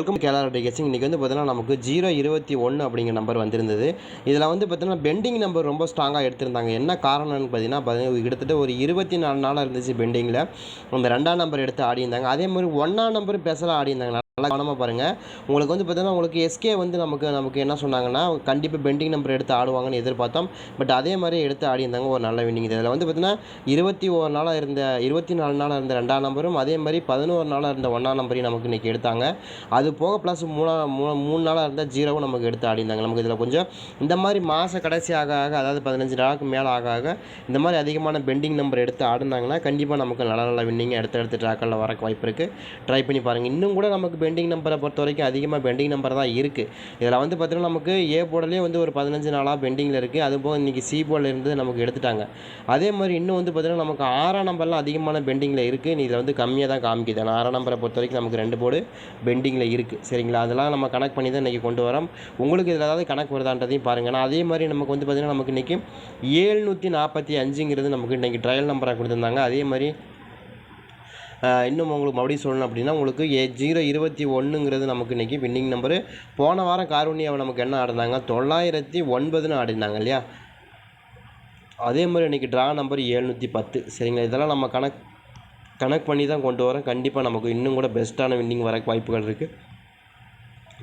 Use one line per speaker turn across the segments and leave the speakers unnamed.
Welcome கேலார் டிகேசிங் இன்றைக்கி வந்து பார்த்தீங்கன்னா நமக்கு ஜீரோ இருபத்தி ஒன்று அப்படிங்கிற நம்பர் வந்திருந்தது. இதில் வந்து பார்த்தீங்கன்னா பெண்டிங் நம்பர் ரொம்ப ஸ்ட்ராங்காக எடுத்திருந்தாங்க. என்ன காரணம்னு பார்த்தீங்கன்னா கிட்டத்தட்ட ஒரு இருபத்தி நாலு நாளாக இருந்துச்சு பெண்டிங்கில் அந்த ரெண்டாம் நம்பர் எடுத்து ஆடியிருந்தாங்க. அதே மாதிரி ஒன்றாம் நம்பர் பேசலாம் ஆடியிருந்தாங்க. நல்லா கவனமாக பாருங்கள் உங்களுக்கு வந்து பார்த்தீங்கன்னா உங்களுக்கு எஸ்கே வந்து நமக்கு நமக்கு என்ன சொன்னாங்கன்னா கண்டிப்பாக பெண்டிங் நம்பர் எடுத்து ஆடுவாங்கன்னு எதிர்பார்த்தோம். பட் அதே மாதிரி எடுத்து ஆடியிருந்தாங்க. ஒரு நல்ல வின்னிங் இதில் வந்து பார்த்தீங்கன்னா இருபத்தி ஒரு நாளாக இருந்த இருபத்தி நாலு நாளாக இருந்த ரெண்டாம் நம்பரும் அதே மாதிரி பதினோரு நாளாக இருந்த ஒன்றாம் நம்பரையும் நமக்கு இன்றைக்கி எடுத்தாங்க. அது போக ப்ளஸ் மூணா மூணு மூணு நாளாக இருந்தால் ஜீரோவும் நமக்கு எடுத்து ஆடிருந்தாங்க நமக்கு இதில் கொஞ்சம் இந்த மாதிரி மாத கடைசி ஆக ஆக அதாவது பதினஞ்சு நாளுக்கு மேலே ஆக ஆக இந்த மாதிரி அதிகமான பெண்டிங் நம்பர் எடுத்து ஆடினாங்கன்னா கண்டிப்பாக நமக்கு நல்ல நல்ல வின்னிங் அடுத்த அடுத்த ட்ராக்கில் வரக்கு வாய்ப்பு இருக்குது ட்ரை பண்ணி பாருங்கள் இன்னும் கூட நமக்கு பெண்டிங் நம்பரை பொறுத்த வரைக்கும் அதிகமாக பெண்டிங் நம்பர் தான் இருக்குது இதில் வந்து பார்த்திங்கன்னா நமக்கு ஏ போர்டிலே வந்து ஒரு பதினஞ்சு நாளாக பெண்டிங்கில் இருக்குது அதுபோக இன்றைக்கி சி போர்டில் இருந்து நமக்கு எடுத்துட்டாங்க. அதே மாதிரி இன்னும் வந்து பார்த்திங்கன்னா நமக்கு ஆறாம் நம்பர்லாம் அதிகமான பெண்டிங்கில் இருக்குது இதில் வந்து கம்மியாக தான் காமிக்குது. ஆனால் ஆறாம் நம்பரை பொறுத்த வரைக்கும் நமக்கு ரெண்டு போர்டு பெண்டிங்கில் இருக்குது சரிங்களா? அதெல்லாம் நம்ம கனெக்ட் பண்ணி தான் இன்றைக்கி கொண்டு வரோம். உங்களுக்கு இதில் ஏதாவது கணக்கு வருதான்றதையும் பாருங்கள் ஆனால் அதே மாதிரி நமக்கு வந்து பார்த்திங்கன்னா நமக்கு இன்றைக்கி ஏழ்நூற்றி நாற்பத்தி அஞ்சுங்கிறது நமக்கு இன்றைக்கி ட்ரையல் நம்பராக கொடுத்துருந்தாங்க. அதே மாதிரி இன்னும் உங்களுக்கு மறுபடியும் சொல்லணும் அப்படின்னா உங்களுக்கு ஏ ஜீரோ இருபத்தி ஒன்றுங்கிறது நமக்கு இன்றைக்கி வின்னிங் நம்பரு போன வாரம் காரூணியாவை நமக்கு என்ன ஆடினாங்க? தொள்ளாயிரத்தி ஒன்பதுன்னு ஆடினாங்க இல்லையா? அதே மாதிரி இன்றைக்கி ட்ரா நம்பர் ஏழ்நூற்றி பத்து. சரிங்களா? இதெல்லாம் நம்ம கணக்கு கனெக்ட் பண்ணி தான் கொண்டு வரோம். கண்டிப்பாக நமக்கு இன்னும் கூட பெஸ்ட்டான வின்னிங் வர வாய்ப்புகள் இருக்குது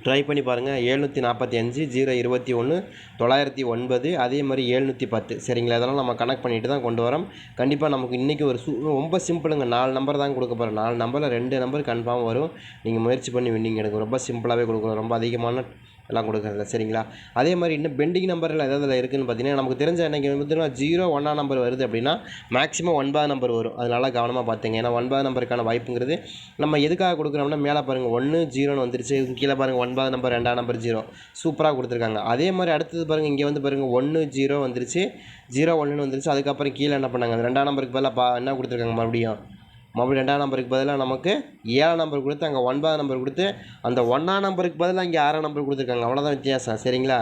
ட்ரை பண்ணி பாருங்கள் ஏழ்நூற்றி நாற்பத்தி அஞ்சு ஜீரோ இருபத்தி ஒன்று தொள்ளாயிரத்தி ஒன்பது அதே மாதிரி ஏழ்நூற்றி பத்து. சரிங்களா? இதெல்லாம் நம்ம கனெக்ட் பண்ணிட்டு தான் கொண்டு வரோம். கண்டிப்பாக நமக்கு இன்றைக்கி ஒரு சூ ரொம்ப சிம்பிளுங்க. நாலு நம்பர் தான் கொடுக்க போகிறோம் நாலு நம்பரில் ரெண்டு நம்பர் கன்ஃபார்ம் வரும். நீங்கள் முயற்சி பண்ணி வின்னிங் எனக்கு ரொம்ப சிம்பிளாகவே கொடுக்கணும். ரொம்ப அதிகமான எல்லாம் கொடுக்குறது சரிங்களா? அதே மாதிரி இன்னும் பெண்டிங் நம்பரில் எதாவது இருக்குதுன்னு பார்த்தீங்கன்னா நமக்கு தெரிஞ்ச அன்றைக்கி பார்த்தீங்கன்னா ஜீரோ ஒன்றா நம்பர் வருது அப்படின்னா மேக்ஸிமம் ஒன்பதாம் நம்பர் வரும். அதனால கவனமாக பார்த்துங்க ஏன்னா ஒன்பதாம் நம்பருக்கான வாய்ப்புங்கிறது நம்ம எதுக்காக கொடுக்குறோம்னா மேலே பாருங்கள் ஒன்று ஜீரோன்னு வந்துருச்சு. கீழே பாருங்கள் ஒன்பது நம்பர் ரெண்டாம் நம்பர் ஜீரோ சூப்பராக கொடுத்துருக்காங்க. அதே மாதிரி அடுத்தது பாருங்கள் இங்கே வந்து பாருங்கள் ஒன்று ஜீரோ வந்துருச்சு. ஜீரோ ஒன்றுன்னு வந்துருச்சு. அதுக்கப்புறம் கீழே என்ன பண்ணாங்க? அந்த ரெண்டாம் நம்பருக்கு பதிலாக பா என்ன கொடுத்துருக்காங்க? மறுபடியும் மறுபடியும் ரெண்டாம் நம்பருக்கு பதிலாக நமக்கு ஏழாம் நம்பர் கொடுத்து அங்கே ஒன்பதாம் நம்பர் கொடுத்து அந்த ஒன்றாம் நம்பருக்கு பதிலாக இங்கே ஆறாம் நம்பர் கொடுத்துருக்காங்க. அவ்வளோதான் வித்தியாசம். சரிங்களா?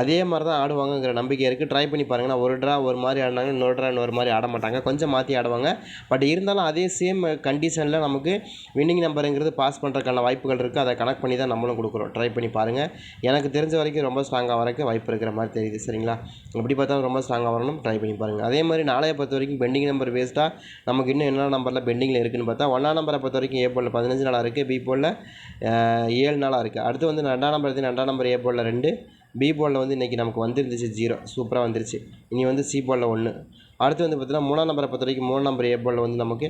அதே மாதிரி தான் ஆடுவாங்கங்கிற நம்பிக்கை இருக்குது ட்ரை பண்ணி பாருங்கன்னா ஒரு ட்ரா ஒரு மாதிரி ஆடினாங்க இன்னொரு ட்ரா இன்னொரு மாதிரி ஆட மாட்டாங்க. கொஞ்சம் மாற்றி ஆடுவாங்க. பட் இருந்தாலும் அதே சேம் கண்டிஷனில் நமக்கு வின்னிங் நம்பருங்கிறது பாஸ் பண்ணுறதுக்கான வாய்ப்புகள் இருக்குது அதை கனெக்ட் பண்ணி தான் நம்மளும் கொடுக்குறோம். ட்ரை பண்ணி பாருங்கள் எனக்கு தெரிஞ்ச வரைக்கும் ரொம்ப ஸ்ட்ராங்காக வரக்கு வாய்ப்பு இருக்கிற மாதிரி தெரியுது. சரிங்களா? எப்படி பார்த்தாலும் ரொம்ப ஸ்ட்ராங்காக வரணும். ட்ரை பண்ணி பாருங்கள் அதே மாதிரி நாளைய பொறுத்த வரைக்கும் பெண்டிங் நம்பர் வேஸ்ட்டாக நமக்கு இன்னும் என்ன நம்பரில் பெண்டிங் இருக்குதுன்னு பார்த்தா ஒன்றாம் நம்பரை பொறுத்த வரைக்கும் ஏ போலில் பதினஞ்சு நாளாக இருக்குது பி போலில் ஏழு நாளாக இருக்குது அடுத்து வந்து ரெண்டாம் நம்பர் எடுத்து ரெண்டாம் நம்பர் ஏ போலில் ரெண்டு பி போலில் வந்து இன்றைக்கி நமக்கு வந்துருந்துச்சு ஜீரோ சூப்பராக வந்துருச்சு. இனி வந்து சி போலில் ஒன்று அடுத்து வந்து பார்த்தீங்கன்னா மூணாம் நம்பரை பொறுத்த வரைக்கும் மூணு நம்பர் ஏ போலில் வந்து நமக்கு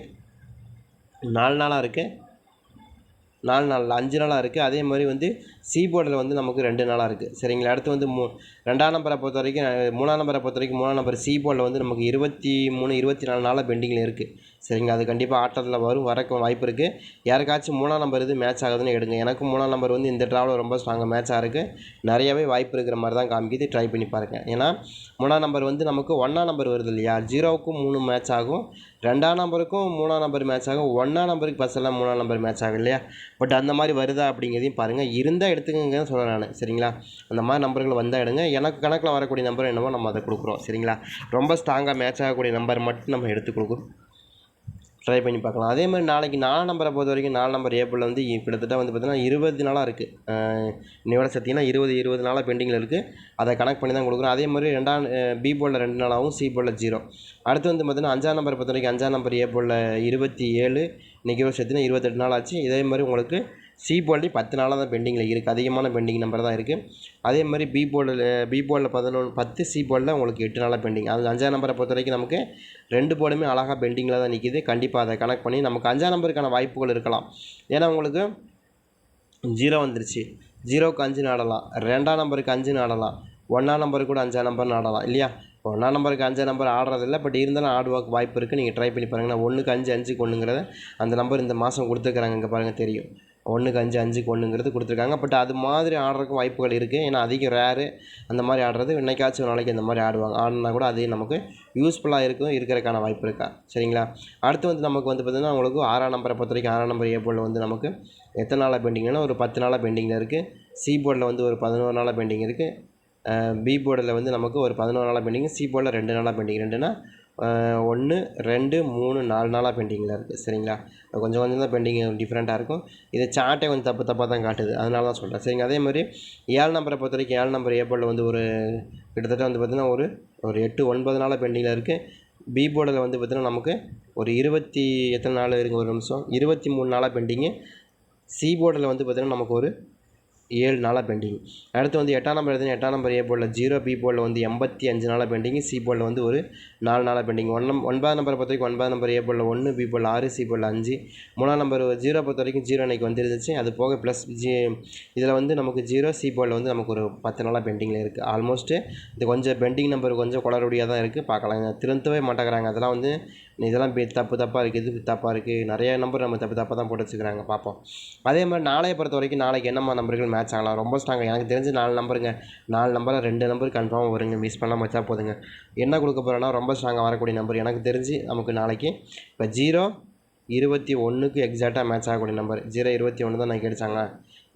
நாலு நாளாக இருக்குது நாலு நாள் அஞ்சு நாளாக இருக்குது அதே மாதிரி வந்து சி போர்டில் வந்து நமக்கு ரெண்டு நாளாக இருக்குது சரிங்களா? அடுத்து வந்து மூ ரெண்டாம் நம்பரை பொறுத்த வரைக்கும் மூணாம் நம்பரை பொறுத்த வரைக்கும் மூணாம் நம்பர் சி போர்டில் வந்து நமக்கு இருபத்தி மூணு இருபத்தி நாலு நாளாக பெண்டிங்கில் இருக்குது சரிங்களா? அது கண்டிப்பாக ஆட்டத்தில் வரும் வரக்கு வாய்ப்பு இருக்குது யாருக்காச்சும் மூணாம் நம்பர் இது மேட்ச் ஆகுதுன்னு எடுங்க. எனக்கும் மூணாம் நம்பர் வந்து இந்த ட்ராவில் ரொம்ப ஸ்ட்ராங்காக மேட்ச் இருக்குது நிறையவே வாய்ப்பு இருக்கிற மாதிரி தான் காமிக்குது. ட்ரை பண்ணி பாருங்கள் ஏன்னா மூணாம் நம்பர் வந்து நமக்கு ஒன்றாம் நம்பர் வருது இல்லையா? ஜீரோவுக்கும் மூணு மேட்ச் ஆகும். ரெண்டாம் நம்பருக்கும் மூணாம் நம்பர் மேட்ச் ஆகும். ஒன்றாம் நம்பருக்கு பஸ் எல்லாம் மூணாம் நம்பர் மேட்ச் ஆகும் இல்லையா? பட் அந்த மாதிரி வருதா அப்படிங்கிறதையும் பாருங்கள் இருந்தால் எடுத்துக்கங்க சொல்கிறேன் நான் சரிங்களா? அந்த மாதிரி நம்பர்கள் வந்தால் எடுங்க. எனக்கு கணக்கில் வரக்கூடிய நம்பர் என்னவோ நம்ம அதை கொடுக்குறோம் சரிங்களா? ரொம்ப ஸ்ட்ராங்காக மேட்ச் ஆகக்கூடிய நம்பர் மட்டும் நம்ம எடுத்து கொடுக்குறோம். ட்ரை பண்ணி பார்க்கலாம். அதே மாதிரி நாளைக்கு நாலு நம்பரை பொறுத்த வரைக்கும் நாலு நம்பர் ஏப்பிள் வந்து கிட்டத்தட்ட வந்து பார்த்திங்கன்னா இருபது நாளாக இருக்குது இன்னையோட சத்திங்கன்னா இருபது இருபது நாளாக பெண்டிங்கில் இருக்குது அதை கனெக்ட் பண்ணி தான் கொடுக்குறோம். அதே மாதிரி ரெண்டாம் பி போலில் ரெண்டு நாளாகவும் சி போலில் ஜீரோ அடுத்து வந்து பார்த்திங்கன்னா அஞ்சாம் நம்பரை பொறுத்த வரைக்கும் அஞ்சாம் நம்பர் ஏ போலில் இருபத்தி ஏழு. இன்றைக்கி சத்தினா இருபத்தெட்டு நாள் ஆச்சு. இதே மாதிரி உங்களுக்கு சி போல்டி பத்து நாளாக தான் பெண்டிங்கில் இருக்குது. அதிகமான பெண்டிங் நம்பர் தான் இருக்குது. அதே மாதிரி பி போர்டில் பி போர்டில் பதினொன்று பத்து சி போர்டில் உங்களுக்கு எட்டு நாளாக பெண்டிங். அது அஞ்சாம் நம்பரை பொறுத்த வரைக்கும் நமக்கு ரெண்டு போர்டுமே அழகாக பெண்டிங்கில் தான் நிற்கிது கண்டிப்பாக அதை கனெக்ட் பண்ணி நமக்கு அஞ்சாம் நம்பருக்கான வாய்ப்புகள் இருக்கலாம். ஏன்னா உங்களுக்கு ஜீரோ வந்துருச்சு. ஜீரோவுக்கு அஞ்சு நாடலாம். ரெண்டாம் நம்பருக்கு அஞ்சு நாடலாம். ஒன்றாம் நம்பருக்கு கூட அஞ்சாம் நம்பர் நாடலாம். இல்லையா? ஒன்றாம் நம்பருக்கு அஞ்சாம் நம்பர் ஆடுறதில்ல. பட் இருந்தாலும் ஆடுவாக்கு வாய்ப்பு இருக்குது. நீங்கள் ட்ரை பண்ணி பாருங்கள் ஒன்றுக்கு அஞ்சு அஞ்சுக்கு ஒன்றுங்கிறத அந்த நம்பர் இந்த மாதம் கொடுத்துருக்குறாங்க. இங்கே பாருங்கள் தெரியும். ஒன்றுக்கு அஞ்சு அஞ்சுக்கு ஒன்றுங்கிறது கொடுத்துருக்காங்க. பட் அது மாதிரி ஆடுறதுக்கு வாய்ப்புகள் இருக்குது ஏன்னா அதிகம் ரேரு அந்த மாதிரி ஆடுறது என்னைக்காச்சும் ஒரு நாளைக்கு அந்த மாதிரி ஆடுவாங்க. ஆடினா கூட அது நமக்கு யூஸ்ஃபுல்லாக இருக்கும் இருக்கிறதுக்கான வாய்ப்பு இருக்கா? சரிங்களா? அடுத்து வந்து நமக்கு வந்து பார்த்திங்கன்னா உங்களுக்கு ஆறாம் நம்பரை பொறுத்த வரைக்கும் ஆறாம் நம்பர் ஏ போர்டில் வந்து நமக்கு எத்தனை நாளாக பெண்டிங்னா ஒரு பத்து நாளாக பெண்டிங்கில் இருக்குது சி போர்டில் வந்து ஒரு பதினோரு நாளாக பெண்டிங் இருக்குது பி போர்டில் வந்து நமக்கு ஒரு பதினோரு நாளாக பெண்டிங் சி போர்டில் ரெண்டு நாளாக பெண்டிங் ரெண்டுனா ஒன்று ரெண்டு மூணு நாலு நாளாக பெண்டிங்கில் இருக்குது சரிங்களா? கொஞ்சம் கொஞ்சம் தான் பெண்டிங் டிஃப்ரெண்ட்டாக இருக்கும். இது சார்ட்டே கொஞ்சம் தப்பு தப்பாக தான் காட்டுது. அதனால தான் சொல்கிறேன் சரிங்க அதே மாதிரி ஏழு நம்பரை பொறுத்த வரைக்கும் ஏழு நம்பர் ஏ வந்து ஒரு கிட்டத்தட்ட வந்து பார்த்திங்கன்னா ஒரு ஒரு எட்டு ஒன்பது நாளாக பெண்டிங்கில் இருக்குது பி போர்டில் வந்து பார்த்திங்கன்னா நமக்கு ஒரு இருபத்தி எத்தனை நாள் இருக்குது ஒரு நிமிஷம். இருபத்தி மூணு நாளாக பெண்டிங்கு சி போர்டில் வந்து பார்த்திங்கன்னா நமக்கு ஒரு ஏழு நாளாக பெண்டிங் அடுத்து வந்து எட்டாம் நம்பர் எடுத்தீங்கன்னா எட்டாம் நம்பர் ஏ போர்டில் ஜீரோ பி போர்டில் வந்து எண்பத்தி அஞ்சு நாளாக பெண்டிங் சி போர்டில் வந்து ஒரு நாலு நாளாக பெண்டிங் ஒன் நம் ஒன்பதாம் நம்பரை பொறுத்த வரைக்கும் ஒன்பதாம் நம்பர் ஏ போர்டில் ஒன்று பி போர்டில் ஆறு சி போர்டில் அஞ்சு. மூணாம் நம்பர் ஜீரோ பொறுத்த வரைக்கும் ஜீரோ அன்றைக்கி வந்துருந்துச்சு. அது போக ப்ளஸ் ஜி இதில் வந்து நமக்கு ஜீரோ சி போர்டில் வந்து நமக்கு ஒரு பத்து நாளாக பெண்டிங்கில் இருக்குது ஆல்மோஸ்ட்டு இது கொஞ்சம் பெண்டிங் நம்பர் கொஞ்சம் குளறுபடியாக தான் இருக்குது பார்க்கலாம் திருந்தவே மாட்டேங்கிறாங்க. அதெல்லாம் வந்து இதெல்லாம் தப்பு தப்பாக இருக்குது இது தப்பாக இருக்குது நிறைய நம்பர் நம்ம தப்பு தப்பாக தான் போட்டு வச்சுக்கிறாங்க பார்ப்போம் அதே மாதிரி நாளைய பொறுத்த வரைக்கும் நாளைக்கு என்னம்மா நம்பர்கள் மேட்ச் ஆகலாம்? ரொம்ப ஸ்ட்ராங்காக எனக்கு தெரிஞ்சு நாலு நம்பருங்க நாலு நம்பரில் ரெண்டு நம்பர் கன்ஃபார்மாக வருங்க மிஸ் பண்ணாமல் வச்சா போதுங்க. என்ன கொடுக்க போகிறேன்னா ரொம்ப ஸ்ட்ராங்காக வரக்கூடிய நம்பர் எனக்கு தெரிஞ்சு நமக்கு நாளைக்கு இப்போ ஜீரோ இருபத்தி ஒன்றுக்கு எக்ஸாக்டாக மேட்ச் ஆகக்கூடிய நம்பர் ஜீரோ இருபத்தி ஒன்று தான் நான் கிடைச்சாங்க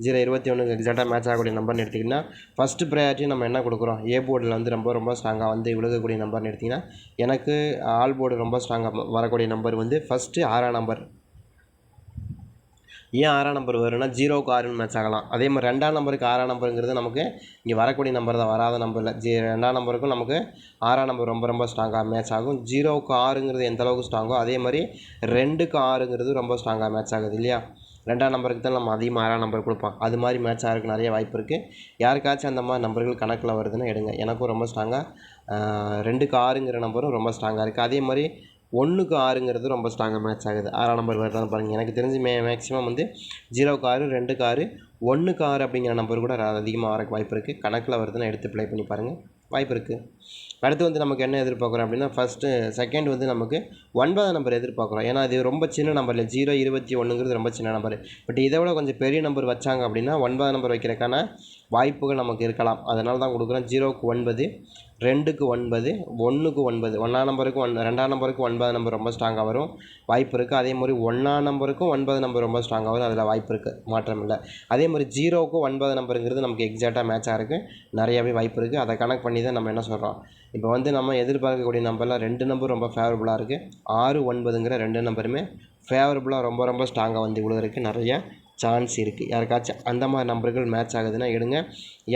ஜீரோ இருபத்தி ஒன்றுக்கு எக்ஸாக்டாக மேட்ச் ஆகக்கூடிய நம்பர்னு எடுத்திங்கன்னா ஃபஸ்ட்டு ப்ரையாரிட்டி நம்ம என்ன கொடுக்குறோம்? ஏ போர்டில் வந்து ரொம்ப ரொம்ப ஸ்ட்ராங்காக வந்து விழுகக்கூடிய நம்பர்னு எடுத்திங்கன்னா எனக்கு ஆல் போர்டு ரொம்ப ஸ்ட்ராங்காக வரக்கூடிய நம்பர் வந்து ஃபஸ்ட்டு ஆறாம் நம்பர் ஏன் ஆறாம் நம்பர் வரும்னா ஜீரோவுக்கு ஆறுன்னு மேட்ச் ஆகலாம். அதே மாதிரி ரெண்டாம் நம்பருக்கு ஆறாம் நம்பருங்கிறது நமக்கு இங்கே வரக்கூடிய நம்பர் தான். வராத நம்பரில் ஜீ ரெண்டாம் நம்பருக்கும் நமக்கு ஆறாம் நம்பர் ரொம்ப ரொம்ப ஸ்ட்ராங்காக மேட்ச் ஆகும். ஜீரோவுக்கு ஆறுங்கிறது எந்த அளவுக்கு ஸ்ட்ராங்கோ அதே மாதிரி ரெண்டுக்கு ஆறுங்கிறது ரொம்ப ஸ்ட்ராங்காக மேட்ச் ஆகுது இல்லையா? ரெண்டாம் நம்பருக்கு தான் நம்ம அதிகமாக ஆறாம் நம்பர் கொடுப்போம். அது மாதிரி மேட்ச் ஆகிறதுக்கு நிறைய வாய்ப்பு இருக்குது யாருக்காச்சும் அந்த மாதிரி நம்பர்கள் கணக்கில் வருதுன்னு எடுங்க. எனக்கும் ரொம்ப ஸ்ட்ராங்காக ரெண்டுக்கு ஆறுங்கிற நம்பரும் ரொம்ப ஸ்ட்ராங்காக இருக்குது அதே மாதிரி ஒன்றுக்கு ஆறுங்கிறது ரொம்ப ஸ்ட்ராங்காக மேட்ச் ஆகுது. ஆறாம் நம்பர் வருதான்னு பாருங்கள் எனக்கு தெரிஞ்சு மே மேக்ஸிமம் வந்து ஜீரோக்கு ஆறு ரெண்டுக்கு ஆறு ஒன்றுக்கு ஆறு அப்படிங்கிற நம்பர் கூட அதிகமாக வரக்கு வாய்ப்பு இருக்குது கணக்கில் வருதுன்னு எடுத்து ப்ளே பண்ணி பாருங்கள் வாய்ப்பு இருக்குது அடுத்து வந்து நமக்கு என்ன எதிர்பார்க்குறோம் அப்படின்னா ஃபஸ்ட்டு செகண்ட் வந்து நமக்கு ஒன்பதாம் நம்பர் எதிர்பார்க்குறோம். ஏன்னா இது ரொம்ப சின்ன நம்பர் இல்லை. ஜீரோ இருபத்தி ஒன்றுங்கிறது ரொம்ப சின்ன நம்பர் பட் இதை விட கொஞ்சம் பெரிய நம்பர் வச்சாங்க அப்படின்னா ஒன்பதாம் நம்பர் வைக்கிறதுக்கான வாய்ப்புகள் நமக்கு இருக்கலாம். அதனால தான் கொடுக்குறோம் ஜீரோக்கு ஒன்பது ரெண்டுக்கு ஒன்பது ஒன்றுக்கு ஒன்பது. ஒன்றாம் நம்பருக்கு ஒன் ரெண்டாம் நம்பருக்கு ஒன்பது நம்பர் ரொம்ப ஸ்ட்ராங்காக வரும். வாய்ப்பு இருக்குது அதே மாதிரி ஒன்றாம் நம்பருக்கும் ஒன்பது நம்பர் ரொம்ப ஸ்ட்ராங்காக வரும். அதில் வாய்ப்பு இருக்குது மாற்றம் இல்லை. அதே மாதிரி ஜீரோவுக்கும் ஒன்பது நம்பருங்கிறது நமக்கு எக்ஸாக்டாக மேட்சாக இருக்குது நிறையாவே வாய்ப்பு இருக்குது அதை கனெக்ட் பண்ணி தான் நம்ம என்ன சொல்கிறோம் இப்போ வந்து நம்ம எதிர்பார்க்கக்கூடிய நம்பரில் ரெண்டு நம்பர் ரொம்ப ஃபேவரபுளாக இருக்குது ஆறு ஒன்பதுங்கிற ரெண்டு நம்பருமே ஃபேவரபுளாக ரொம்ப ரொம்ப ஸ்ட்ராங்காக வந்து இவ்வளோ இருக்குது நிறைய சான்ஸ் இருக்குது யாருக்காச்சும் அந்த மாதிரி நம்பர்கள் மேட்ச் ஆகுதுன்னா எடுங்க.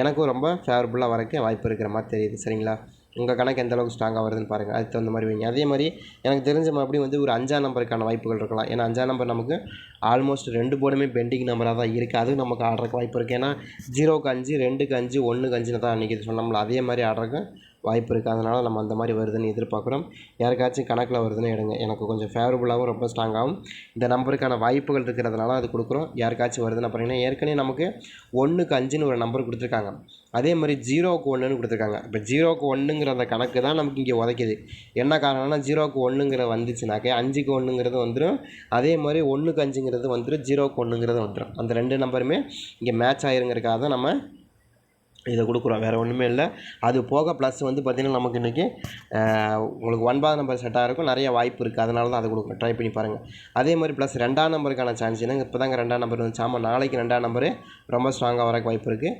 எனக்கும் ரொம்ப ஃபேவரபுளாக வரக்கு வாய்ப்பு இருக்கிற மாதிரி தெரியுது. சரிங்களா? உங்கள் கணக்கு எந்த அளவுக்கு ஸ்ட்ராங்காக வருதுன்னு பாருங்கள் அதுக்கு தகுந்த மாதிரி வைங்க. அதே மாதிரி எனக்கு தெரிஞ்ச மறுபடியும் வந்து ஒரு அஞ்சாம் நம்பருக்கான வாய்ப்புகள் இருக்கலாம். ஏன்னா அஞ்சாம் நம்பர் நமக்கு ஆல்மோஸ்ட் ரெண்டு போர்டுமே பெண்டிங் நம்பராக தான் இருக்குது அதுவும் நமக்கு ஆடுறக்கு வாய்ப்பு இருக்குது ஏன்னா ஜீரோக்கு அஞ்சு ரெண்டுக்கு அஞ்சு ஒன்றுக்கு அஞ்சுன்னு தான் அன்றைக்கி சொன்னோம்ல அதே மாதிரி ஆடுறக்கு வாய்ப்பு இருக்குது அதனால் நம்ம அந்த மாதிரி வருதுன்னு எதிர்பார்க்குறோம். யாருக்காச்சும் கணக்கில் வருதுன்னு எடுங்க. எனக்கு கொஞ்சம் ஃபேவரபுளாகவும் ரொம்ப ஸ்ட்ராங்காகவும் இந்த நம்பருக்கான வாய்ப்புகள் இருக்கிறதுனால அது கொடுக்குறோம். யாருக்காச்சும் வருதுன்னு பார்த்தீங்கன்னா ஏற்கனவே நமக்கு ஒன்றுக்கு அஞ்சுன்னு ஒரு நம்பர் கொடுத்துருக்காங்க. அதே மாதிரி ஜீரோவுக்கு ஒன்றுன்னு கொடுத்துருக்காங்க. இப்போ ஜீரோவுக்கு ஒன்றுங்கிற அந்த கணக்கு தான் நமக்கு இங்கே உதைக்குது. என்ன காரணம்னா ஜீரோவுக்கு ஒன்றுங்கிற வந்துச்சுனாக்கே அஞ்சுக்கு ஒன்றுங்கிறது வந்துடும் அதே மாதிரி ஒன்றுக்கு அஞ்சுங்கிறது வந்துடும் ஜீரோவுக்கு ஒன்றுங்கிறது வந்துடும் அந்த ரெண்டு நம்பருமே இங்கே மேட்ச் ஆகிருங்கிறதுக்காக தான் நம்ம இதை கொடுக்குறோம். வேறு ஒன்றுமே இல்லை. அது போக ப்ளஸ் வந்து பார்த்திங்கன்னா நமக்கு இன்றைக்கி உங்களுக்கு ஒன்பதாம் நம்பர் செட்டாக இருக்கும். நிறைய வாய்ப்பு இருக்குது அதனால தான் அதை கொடுக்குறோம் ட்ரை பண்ணி பாருங்கள் அதே மாதிரி ப்ளஸ் ரெண்டாம் நம்பருக்கான சான்ஸ் என்னங்க இப்போ தாங்க ரெண்டாம் நம்பர் வந்து ஆமாம் நாளைக்கு ரெண்டாம் நம்பரு ரொம்ப ஸ்ட்ராங்காக வரக்கு வாய்ப்பு இருக்குது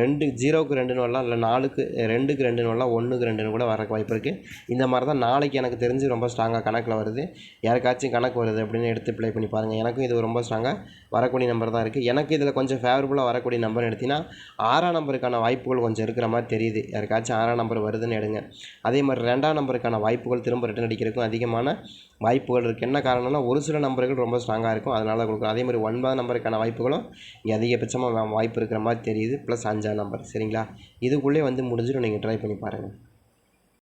ரெண்டு ஜீரோவுக்கு ரெண்டுன்னு வரலாம் இல்லை நாலுக்கு ரெண்டுக்கு ரெண்டுன்னு வரலாம் ஒன்றுக்கு ரெண்டுன்னு கூட வரக்கு வாய்ப்பு இருக்குது இந்த மாதிரி தான் நாளைக்கு எனக்கு தெரிஞ்சு ரொம்ப ஸ்ட்ராங்காக கணக்கில் வருது. யாருக்காச்சும் கணக்கு வருது அப்படின்னு எடுத்து ப்ளே பண்ணி பாருங்கள் எனக்கும் இது ரொம்ப ஸ்ட்ராங்காக வரக்கூடிய நம்பர் தான் இருக்குது எனக்கு இதில் கொஞ்சம் ஃபேவரபுளாக வரக்கூடிய நம்பர்னு எடுத்திங்கன்னா ஆறாம் நம்பருக்கான வாய்ப்புகள் கொஞ்சம் இருக்கிற மாதிரி தெரியுது. யாருக்காச்சும் ஆறாம் நம்பர் வருதுன்னு எடுங்க. அதே மாதிரி ரெண்டாம் நம்பருக்கான வாய்ப்புகள் திரும்ப ரிட்டன் அடிக்கிறதுக்கும் அதிகமான வாய்ப்புகள் இருக்குது என்ன காரணம்னா ஒரு சில நம்பர்கள் ரொம்ப ஸ்ட்ராங்காக இருக்கும். அதனால் கொடுக்குறோம். அதே மாதிரி ஒன்பதாம் நம்பருக்கான வாய்ப்புகளும் இங்கே அதிகபட்சமாக வாய்ப்பு இருக்கிற மாதிரி தெரியுது. ப்ளஸ் அஞ்சாம் நம்பர் சரிங்களா? இதுக்குள்ளே வந்து முடிஞ்சிடும். நீங்கள் ட்ரை பண்ணி பாருங்கள்